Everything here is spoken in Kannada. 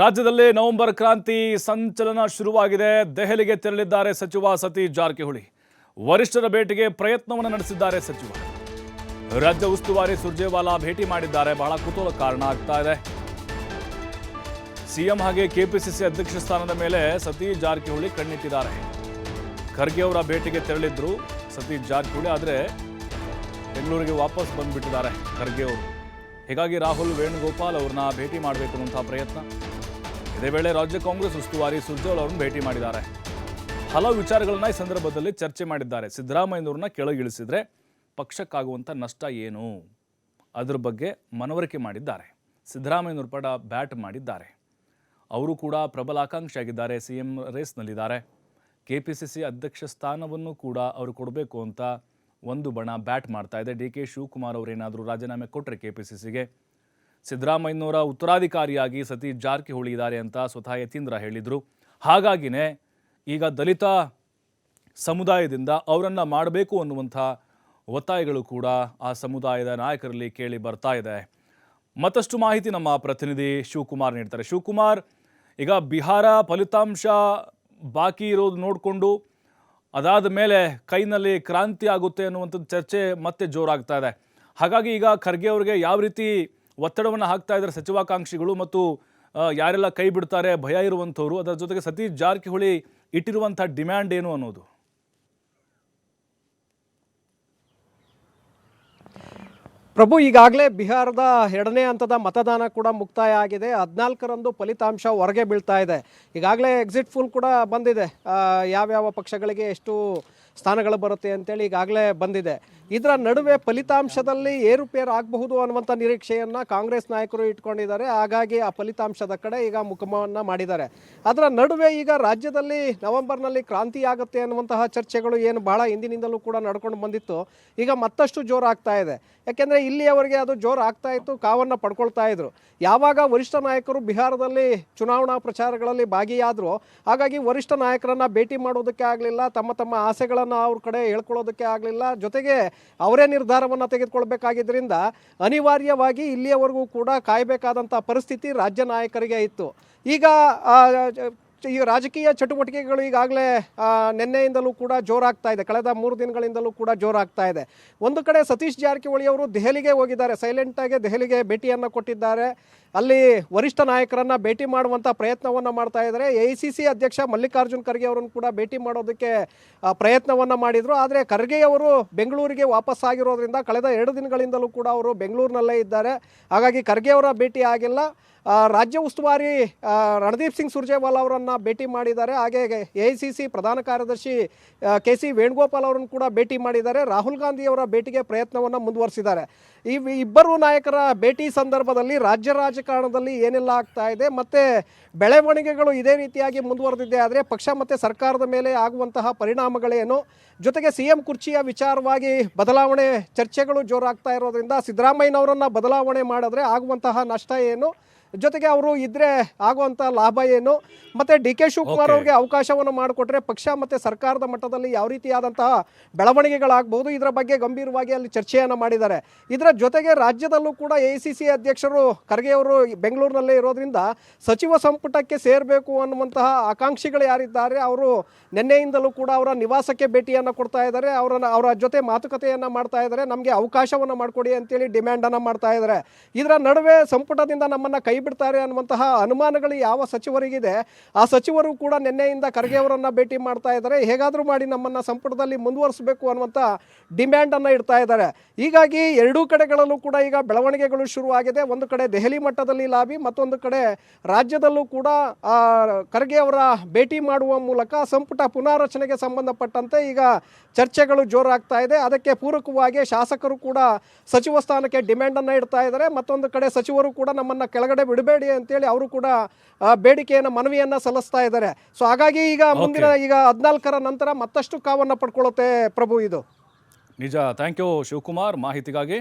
ರಾಜ್ಯದಲ್ಲಿ ನವೆಂಬರ್ ಕ್ರಾಂತಿ ಸಂಚಲನ ಶುರುವಾಗಿದೆ. ದೆಹಲಿಗೆ ತೆರಳಿದ್ದಾರೆ ಸಚಿವ ಸತೀಶ್ ಜಾರಕಿಹೊಳಿ. ವರಿಷ್ಠರ ಭೇಟಿಗೆ ಪ್ರಯತ್ನವನ್ನು ನಡೆಸಿದ್ದಾರೆ ಸಚಿವ. ರಾಜ್ಯ ಉಸ್ತುವಾರಿ ಸುರ್ಜೇವಾಲಾ ಭೇಟಿ ಮಾಡಿದ್ದಾರೆ. ಬಹಳ ಕುತೂಹಲ ಕಾರಣ ಆಗ್ತಾ ಇದೆ. ಸಿಎಂ ಹಾಗೆ ಕೆಪಿಸಿಸಿ ಅಧ್ಯಕ್ಷ ಸ್ಥಾನದ ಮೇಲೆ ಸತೀಶ್ ಜಾರಕಿಹೊಳಿ ಕಣ್ಣಿಟ್ಟಿದ್ದಾರೆ. ಖರ್ಗೆ ಅವರ ಭೇಟಿಗೆ ತೆರಳಿದ್ರು ಸತೀಶ್ ಜಾರಕಿಹೊಳಿ, ಆದರೆ ಬೆಂಗಳೂರಿಗೆ ವಾಪಸ್ ಬಂದ್ಬಿಟ್ಟಿದ್ದಾರೆ ಖರ್ಗೆ ಅವರು. ಹೀಗಾಗಿ ರಾಹುಲ್ ವೇಣುಗೋಪಾಲ್ ಅವ್ರನ್ನ ಭೇಟಿ ಮಾಡಬೇಕು ಅನ್ನುವಂಥ ಪ್ರಯತ್ನ. ಇದೇ ವೇಳೆ ರಾಜ್ಯ ಕಾಂಗ್ರೆಸ್ ಉಸ್ತುವಾರಿ ಸುರ್ಜೇವಾಲ ಅವರನ್ನು ಭೇಟಿ ಮಾಡಿದ್ದಾರೆ. ಹಲವು ವಿಚಾರಗಳನ್ನ ಈ ಸಂದರ್ಭದಲ್ಲಿ ಚರ್ಚೆ ಮಾಡಿದ್ದಾರೆ. ಸಿದ್ದರಾಮಯ್ಯನವ್ರನ್ನ ಕೆಳಗಿಳಿಸಿದ್ರೆ ಪಕ್ಷಕ್ಕಾಗುವಂಥ ನಷ್ಟ ಏನು? ಅದ್ರ ಬಗ್ಗೆ ಮನವರಿಕೆ ಮಾಡಿದ್ದಾರೆ. ಸಿದ್ದರಾಮಯ್ಯನವ್ರ ಪಡ ಬ್ಯಾಟ್ ಮಾಡಿದ್ದಾರೆ. ಅವರು ಕೂಡ ಪ್ರಬಲ ಆಕಾಂಕ್ಷಿಯಾಗಿದ್ದಾರೆ. ಸಿ ಎಂ ರೇಸ್ನಲ್ಲಿದ್ದಾರೆ. ಕೆ ಪಿ ಸಿ ಸಿ ಅಧ್ಯಕ್ಷ ಸ್ಥಾನವನ್ನು ಕೂಡ ಅವರು ಕೊಡಬೇಕು ಅಂತ ಒಂದು ಬಣ ಬ್ಯಾಟ್ ಮಾಡ್ತಾ ಇದೆ. ಡಿ ಕೆ ಶಿವಕುಮಾರ್ ಅವರೇನಾದರೂ ರಾಜೀನಾಮೆ ಕೊಟ್ಟರೆ ಕೆ ಪಿ ಸಿ ಸಿಗೆ ಸಿದ್ದರಾಮಯ್ಯನವರ ಉತ್ತರಾಧಿಕಾರಿಯಾಗಿ ಸತೀಶ್ ಜಾರಕಿಹೊಳಿ ಇದ್ದಾರೆ ಅಂತ ಸ್ವತಃ ಯತೀಂದ್ರ ಹೇಳಿದರು. ಹಾಗಾಗಿನೇ ಈಗ ದಲಿತ ಸಮುದಾಯದಿಂದ ಅವರನ್ನು ಮಾಡಬೇಕು ಅನ್ನುವಂಥ ಒತ್ತಾಯಗಳು ಕೂಡ ಆ ಸಮುದಾಯದ ನಾಯಕರಲ್ಲಿ ಕೇಳಿ ಬರ್ತಾ ಇದೆ. ಮತ್ತಷ್ಟು ಮಾಹಿತಿ ನಮ್ಮ ಪ್ರತಿನಿಧಿ ಶಿವಕುಮಾರ್ ನೀಡ್ತಾರೆ. ಶಿವಕುಮಾರ್, ಈಗ ಬಿಹಾರ ಫಲಿತಾಂಶ ಬಾಕಿ ಇರೋದು ನೋಡಿಕೊಂಡು ಅದಾದ ಮೇಲೆ ಕೈನಲ್ಲಿ ಕ್ರಾಂತಿ ಆಗುತ್ತೆ ಅನ್ನುವಂಥದ್ದು ಚರ್ಚೆ ಮತ್ತೆ ಜೋರಾಗ್ತಾ ಇದೆ. ಹಾಗಾಗಿ ಈಗ ಖರ್ಗೆ ಅವರಿಗೆ ಯಾವ ರೀತಿ ಒತ್ತಡವನ್ನು ಹಾಕ್ತಾ ಇದ್ದಾರೆ ಸಚಿವಾಕಾಂಕ್ಷಿಗಳು ಮತ್ತು ಯಾರೆಲ್ಲ ಕೈ ಬಿಡ್ತಾರೆ, ಭಯ ಇರುವಂಥವ್ರು, ಅದರ ಜೊತೆಗೆ ಸತೀಶ್ ಜಾರಕಿಹೊಳಿ ಇಟ್ಟಿರುವಂಥ ಡಿಮ್ಯಾಂಡ್ ಏನು ಅನ್ನೋದು? ಪ್ರಭು, ಈಗಾಗಲೇ ಬಿಹಾರದ ಎರಡನೇ ಹಂತದ ಮತದಾನ ಕೂಡ ಮುಕ್ತಾಯ ಆಗಿದೆ. ಹದಿನಾಲ್ಕರಂದು ಫಲಿತಾಂಶ ಹೊರಗೆ ಬೀಳ್ತಾ ಇದೆ. ಈಗಾಗಲೇ ಎಕ್ಸಿಟ್ ಫುಲ್ ಕೂಡ ಬಂದಿದೆ. ಯಾವ್ಯಾವ ಪಕ್ಷಗಳಿಗೆ ಎಷ್ಟು ಸ್ಥಾನಗಳು ಬರುತ್ತೆ ಅಂತೇಳಿ ಈಗಾಗಲೇ ಬಂದಿದೆ. ಇದರ ನಡುವೆ ಫಲಿತಾಂಶದಲ್ಲಿ ಏರುಪೇರು ಆಗಬಹುದು ಅನ್ನುವಂಥ ನಿರೀಕ್ಷೆಯನ್ನು ಕಾಂಗ್ರೆಸ್ ನಾಯಕರು ಇಟ್ಕೊಂಡಿದ್ದಾರೆ. ಹಾಗಾಗಿ ಆ ಫಲಿತಾಂಶದ ಕಡೆ ಈಗ ಮುಖಮವನ್ನು ಮಾಡಿದ್ದಾರೆ. ಅದರ ನಡುವೆ ಈಗ ರಾಜ್ಯದಲ್ಲಿ ನವೆಂಬರ್ನಲ್ಲಿ ಕ್ರಾಂತಿ ಆಗುತ್ತೆ ಅನ್ನುವಂತಹ ಚರ್ಚೆಗಳು ಏನು ಬಹಳ ಹಿಂದಿನಿಂದಲೂ ಕೂಡ ನಡ್ಕೊಂಡು ಬಂದಿತ್ತು. ಈಗ ಮತ್ತಷ್ಟು ಜೋರಾಗ್ತಾ ಇದೆ. ಯಾಕೆಂದರೆ ಇಲ್ಲಿಯವರೆಗೆ ಅದು ಜೋರು ಆಗ್ತಾ ಇತ್ತು, ಕಾವನ್ನು ಪಡ್ಕೊಳ್ತಾ ಇದ್ರು. ಯಾವಾಗ ವರಿಷ್ಠ ನಾಯಕರು ಬಿಹಾರದಲ್ಲಿ ಚುನಾವಣಾ ಪ್ರಚಾರಗಳಲ್ಲಿ ಭಾಗಿಯಾದರು, ಹಾಗಾಗಿ ವರಿಷ್ಠ ನಾಯಕರನ್ನು ಭೇಟಿ ಮಾಡೋದಕ್ಕೆ ಆಗಲಿಲ್ಲ. ತಮ್ಮ ತಮ್ಮ ಆಸೆಗಳನ್ನು ಅವ್ರ ಕಡೆ ಹೇಳ್ಕೊಳ್ಳೋದಕ್ಕೆ ಆಗಲಿಲ್ಲ. ಜೊತೆಗೆ ಅವರೇ ನಿರ್ಧಾರವನ್ನು ತೆಗೆದುಕೊಳ್ಬೇಕಾಗಿದ್ದರಿಂದ ಅನಿವಾರ್ಯವಾಗಿ ಇಲ್ಲಿಯವರೆಗೂ ಕೂಡ ಕಾಯಬೇಕಾದಂಥ ಪರಿಸ್ಥಿತಿ ರಾಜ್ಯ ನಾಯಕರಿಗೆ ಇತ್ತು. ಈಗ ಈ ರಾಜಕೀಯ ಚಟುವಟಿಕೆಗಳು ಈಗಾಗಲೇ ನಿನ್ನೆಯಿಂದಲೂ ಕೂಡ ಜೋರಾಗ್ತಾ ಇದೆ. ಕಳೆದ ಮೂರು ದಿನಗಳಿಂದಲೂ ಕೂಡ ಜೋರಾಗ್ತಾ ಇದೆ. ಒಂದು ಕಡೆ ಸತೀಶ್ ಜಾರಕಿಹೊಳಿ ಅವರು ದೆಹಲಿಗೆ ಹೋಗಿದ್ದಾರೆ. ಸೈಲೆಂಟಾಗಿ ದೆಹಲಿಗೆ ಭೇಟಿಯನ್ನು ಕೊಟ್ಟಿದ್ದಾರೆ. ಅಲ್ಲಿ ವರಿಷ್ಠ ನಾಯಕರನ್ನು ಭೇಟಿ ಮಾಡುವಂಥ ಪ್ರಯತ್ನವನ್ನು ಮಾಡ್ತಾ ಇದ್ದಾರೆ. ಎ ಸಿ ಸಿ ಅಧ್ಯಕ್ಷ ಮಲ್ಲಿಕಾರ್ಜುನ್ ಖರ್ಗೆ ಅವರನ್ನು ಕೂಡ ಭೇಟಿ ಮಾಡೋದಕ್ಕೆ ಪ್ರಯತ್ನವನ್ನು ಮಾಡಿದರು. ಆದರೆ ಖರ್ಗೆ ಅವರು ಬೆಂಗಳೂರಿಗೆ ವಾಪಸ್ ಆಗಿರೋದ್ರಿಂದ ಕಳೆದ ಎರಡು ದಿನಗಳಿಂದಲೂ ಕೂಡ ಅವರು ಬೆಂಗಳೂರಿನಲ್ಲೇ ಇದ್ದಾರೆ. ಹಾಗಾಗಿ ಖರ್ಗೆ ಅವರ ಭೇಟಿ ಆಗಿಲ್ಲ. ರಾಜ್ಯ ಉಸ್ತುವಾರಿ ರಣದೀಪ್ ಸಿಂಗ್ ಸುರ್ಜೇವಾಲಾ ಅವರನ್ನು ಭೇಟಿ ಮಾಡಿದ್ದಾರೆ. ಹಾಗೆ ಎ ಪ್ರಧಾನ ಕಾರ್ಯದರ್ಶಿ ಕೆ ಸಿ ವೇಣುಗೋಪಾಲ್ ಅವರನ್ನು ಕೂಡ ಭೇಟಿ ಮಾಡಿದ್ದಾರೆ. ರಾಹುಲ್ ಗಾಂಧಿ ಅವರ ಭೇಟಿಗೆ ಪ್ರಯತ್ನವನ್ನು ಮುಂದುವರಿಸಿದ್ದಾರೆ. ಈ ಇಬ್ಬರು ನಾಯಕರ ಭೇಟಿ ಸಂದರ್ಭದಲ್ಲಿ ರಾಜ್ಯ ರಾಜಕಾರಣದಲ್ಲಿ ಏನೆಲ್ಲ ಆಗ್ತಾ ಇದೆ ಮತ್ತು ಬೆಳವಣಿಗೆಗಳು ಇದೇ ರೀತಿಯಾಗಿ ಮುಂದುವರೆದಿದೆ. ಆದರೆ ಪಕ್ಷ ಮತ್ತು ಸರ್ಕಾರದ ಮೇಲೆ ಆಗುವಂತಹ ಪರಿಣಾಮಗಳೇನು? ಜೊತೆಗೆ ಸಿ ಎಂ ಕುರ್ಚಿಯ ವಿಚಾರವಾಗಿ ಬದಲಾವಣೆ ಚರ್ಚೆಗಳು ಜೋರಾಗ್ತಾ ಇರೋದ್ರಿಂದ ಸಿದ್ದರಾಮಯ್ಯನವರನ್ನು ಬದಲಾವಣೆ ಮಾಡಿದ್ರೆ ಆಗುವಂತಹ ನಷ್ಟ ಏನು? ಜೊತೆಗೆ ಅವರು ಇದ್ರೆ ಆಗುವಂತ ಲಾಭ ಏನು? ಮತ್ತೆ ಡಿ ಕೆ ಶಿವಕುಮಾರ್. ಅವರಿಗೆ ಅವಕಾಶವನ್ನು ಮಾಡಿಕೊಟ್ರೆ ಪಕ್ಷ ಮತ್ತೆ ಸರ್ಕಾರದ ಮಟ್ಟದಲ್ಲಿ ಯಾವ ರೀತಿಯಾದಂತಹ ಬೆಳವಣಿಗೆಗಳಾಗಬಹುದು ಇದರ ಬಗ್ಗೆ ಗಂಭೀರವಾಗಿ ಅಲ್ಲಿ ಚರ್ಚೆಯನ್ನು ಮಾಡಿದ್ದಾರೆ. ಇದರ ಜೊತೆಗೆ ರಾಜ್ಯದಲ್ಲೂ ಕೂಡ ಎ ಸಿ ಸಿ ಅಧ್ಯಕ್ಷರು ಖರ್ಗೆ ಅವರು ಬೆಂಗಳೂರಿನಲ್ಲೇ ಇರೋದ್ರಿಂದ ಸಚಿವ ಸಂಪುಟಕ್ಕೆ ಸೇರಬೇಕು ಅನ್ನುವಂತಹ ಆಕಾಂಕ್ಷಿಗಳು ಯಾರಿದ್ದಾರೆ ಅವರು ನಿನ್ನೆಯಿಂದಲೂ ಕೂಡ ಅವರ ನಿವಾಸಕ್ಕೆ ಭೇಟಿಯನ್ನು ಕೊಡ್ತಾ ಇದ್ದಾರೆ. ಅವರನ್ನು ಅವರ ಜೊತೆ ಮಾತುಕತೆಯನ್ನು ಮಾಡ್ತಾ ಇದ್ದಾರೆ. ನಮಗೆ ಅವಕಾಶವನ್ನು ಮಾಡಿಕೊಡಿ ಅಂತೇಳಿ ಡಿಮ್ಯಾಂಡನ್ನು ಮಾಡ್ತಾ ಇದ್ದಾರೆ. ಇದರ ನಡುವೆ ಸಂಪುಟದಿಂದ ನಮ್ಮನ್ನು ಕೈ ಬಿಡ್ತಾರೆ ಅನ್ನುವಂತಹ ಅನುಮಾನಗಳು ಯಾವ ಸಚಿವರಿಗಿದೆ? ಆ ಸಚಿವರು ಕೂಡ ನಿನ್ನೆಯಿಂದ ಖರ್ಗೆ ಅವರನ್ನು ಭೇಟಿ ಮಾಡ್ತಾ ಇದ್ದಾರೆ. ಹೇಗಾದರೂ ಮಾಡಿ ನಮ್ಮನ್ನು ಸಂಪುಟದಲ್ಲಿ ಮುಂದುವರಿಸಬೇಕು ಅನ್ನುವಂಥ ಡಿಮ್ಯಾಂಡನ್ನು ಇಡ್ತಾ ಇದ್ದಾರೆ. ಹೀಗಾಗಿ ಎರಡೂ ಕಡೆಗಳಲ್ಲೂ ಕೂಡ ಈಗ ಬೆಳವಣಿಗೆಗಳು ಶುರುವಾಗಿದೆ. ಒಂದು ಕಡೆ ದೆಹಲಿ ಮಟ್ಟದಲ್ಲಿ ಲಾಬಿ, ಮತ್ತೊಂದು ಕಡೆ ರಾಜ್ಯದಲ್ಲೂ ಕೂಡ ಖರ್ಗೆ ಅವರ ಭೇಟಿ ಮಾಡುವ ಮೂಲಕ ಸಂಪುಟ ಪುನಾರಚನೆಗೆ ಸಂಬಂಧಪಟ್ಟಂತೆ ಈಗ ಚರ್ಚೆಗಳು ಜೋರಾಗ್ತಾ ಇದೆ. ಅದಕ್ಕೆ ಪೂರಕವಾಗಿ ಶಾಸಕರು ಕೂಡ ಸಚಿವ ಸ್ಥಾನಕ್ಕೆ ಡಿಮ್ಯಾಂಡನ್ನು ಇಡ್ತಾ ಇದ್ದಾರೆ. ಮತ್ತೊಂದು ಕಡೆ ಸಚಿವರು ಕೂಡ ನಮ್ಮನ್ನು ಕೆಳಗಡೆ ಬಿಡಬೇಡಿ ಅಂತೇಳಿ ಅವರು ಕೂಡ ಆ, ಬೇಡಿಕೆಯನ್ನು ಮನವಿಯನ್ನು ಸಲ್ಲಿಸ್ತಾ ಇದ್ದಾರೆ. ಸೊ ಹಾಗಾಗಿ ಈಗ ಮುಂದಿನ ಈಗ ಹದಿನಾಲ್ಕರ ನಂತರ ಮತ್ತಷ್ಟು ಕಾವನ್ನು ಪಡ್ಕೊಳ್ಳುತ್ತೆ ಪ್ರಭು ಇದು. ನಿಜ. Thank you Shivakumar. ಮಾಹಿತಿಗಾಗಿ